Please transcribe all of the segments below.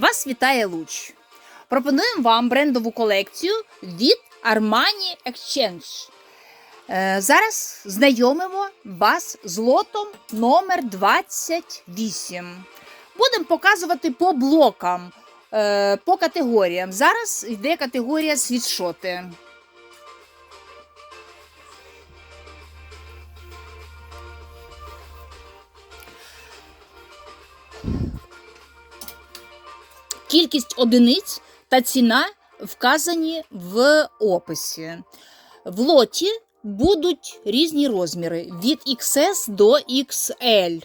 Вас вітає Луч. Пропонуємо вам брендову колекцію від Armani Exchange. Е, Зараз знайомимо вас з лотом номер 28. Будемо показувати по блокам, е, по категоріям. Зараз йде категорія світшоти. Кількість одиниць та ціна вказані в описі. В лоті будуть різні розміри від XS до XL.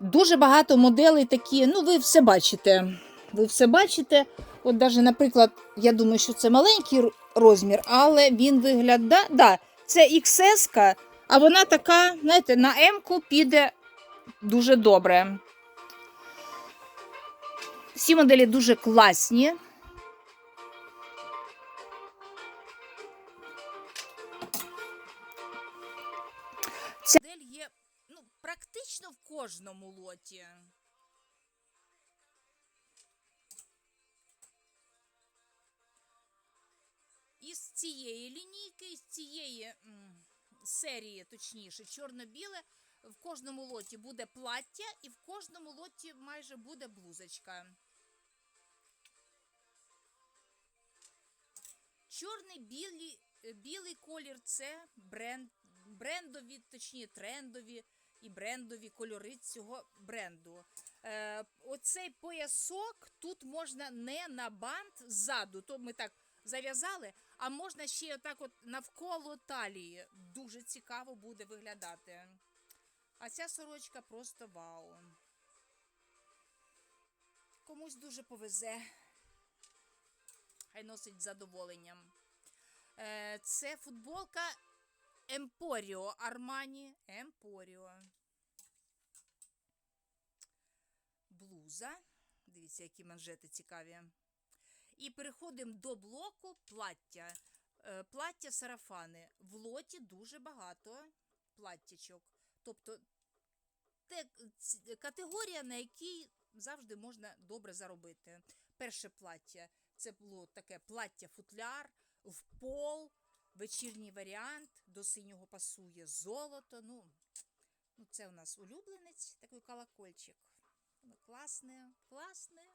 Дуже багато моделей такі, ну, ви все бачите. Ви все бачите. От навіть, наприклад, я думаю, що це маленький розмір, але він виглядає. Да, це XS, а вона така, знаєте, на М-ку піде дуже добре. Всі моделі дуже класні. Ця модель є ну, практично в кожному лоті. Із цієї лінійки, з цієї серії, точніше, чорно-біле, в кожному лоті буде плаття, і в кожному лоті майже буде блузочка. Чорний білий, е, білий колір це бренд, брендові, точніше трендові і брендові кольори цього бренду. Е, оцей поясок тут можна не на бант ззаду, то ми так зав'язали, а можна ще отак от навколо талії. Дуже цікаво буде виглядати. А ця сорочка просто вау. Комусь дуже повезе. Хай носить задоволенням. Е, це футболка Емпоріо Армані. Емпоріо. Блуза. Дивіться, які манжети цікаві. І переходимо до блоку плаття. Е, плаття сарафани. В лоті дуже багато платтячок. Тобто те, категорія, на якій завжди можна добре заробити. Перше плаття це було таке плаття-футляр в пол, вечірній варіант, до синього пасує золото. Ну, ну це у нас улюбленець, такий колокольчик. Ну, класне, класне.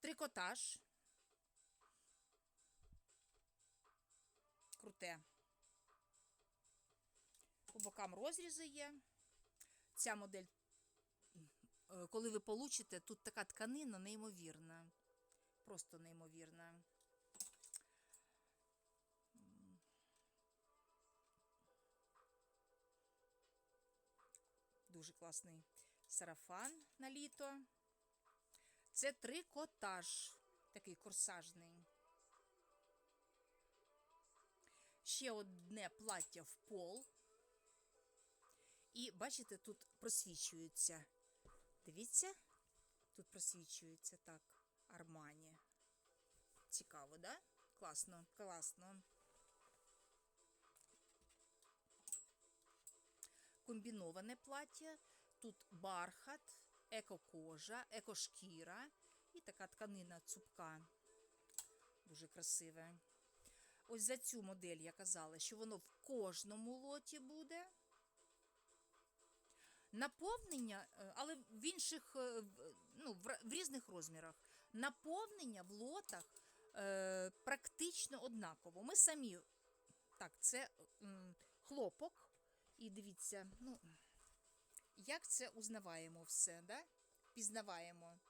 Трикотаж. Круте. По бокам розрізи є. Ця модель, е, коли ви получите, тут така тканина неймовірна. Просто неймовірна. Дуже класний сарафан на літо. Це трикотаж, такий корсажний. Ще одне плаття в пол. І бачите, тут просвічується. Дивіться, тут просвічується так. Армані. Цікаво, да? Класно, класно. Комбіноване плаття. Тут бархат, екокожа, екошкіра і така тканина цупка. Дуже красиве. Ось за цю модель я казала, що воно в кожному лоті буде. Наповнення, е, але в інших, е, ну, в різних розмірах. Наповнення в лотах е, практично однаково. Ми самі, так, це хлопок. І дивіться, ну, як це узнаваємо все, да? Пізнаваємо.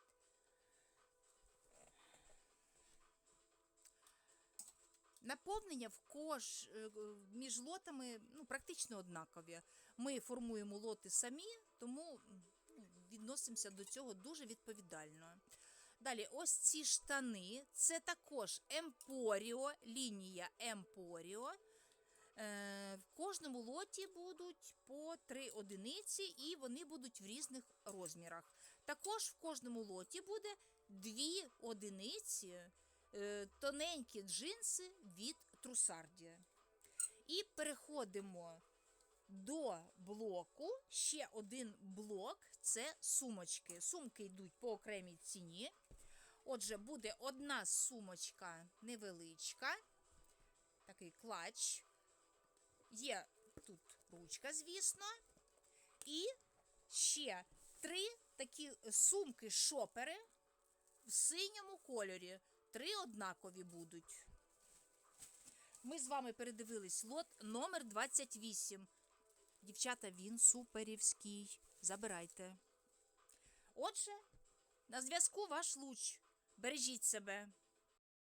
Наповнення в кош е, між лотами ну, практично однакові. Ми формуємо лоти самі, тому ну, відносимося до цього дуже відповідально. Далі, ось ці штани. Це також Емпоріо, лінія Емпоріо. Е, в кожному лоті будуть по три одиниці, і вони будуть в різних розмірах. Також в кожному лоті буде дві одиниці, е, тоненькі джинси від Трусарді. І переходимо до блоку ще один блок це сумочки. Сумки йдуть по окремій ціні. Отже, буде одна сумочка невеличка, такий клач. Є тут ручка, звісно. І ще три такі сумки-шопери в синьому кольорі. Три однакові будуть. Ми з вами передивились лот номер 28. Дівчата, він суперівський. Забирайте. Отже, на зв'язку ваш луч. Бережіть себе.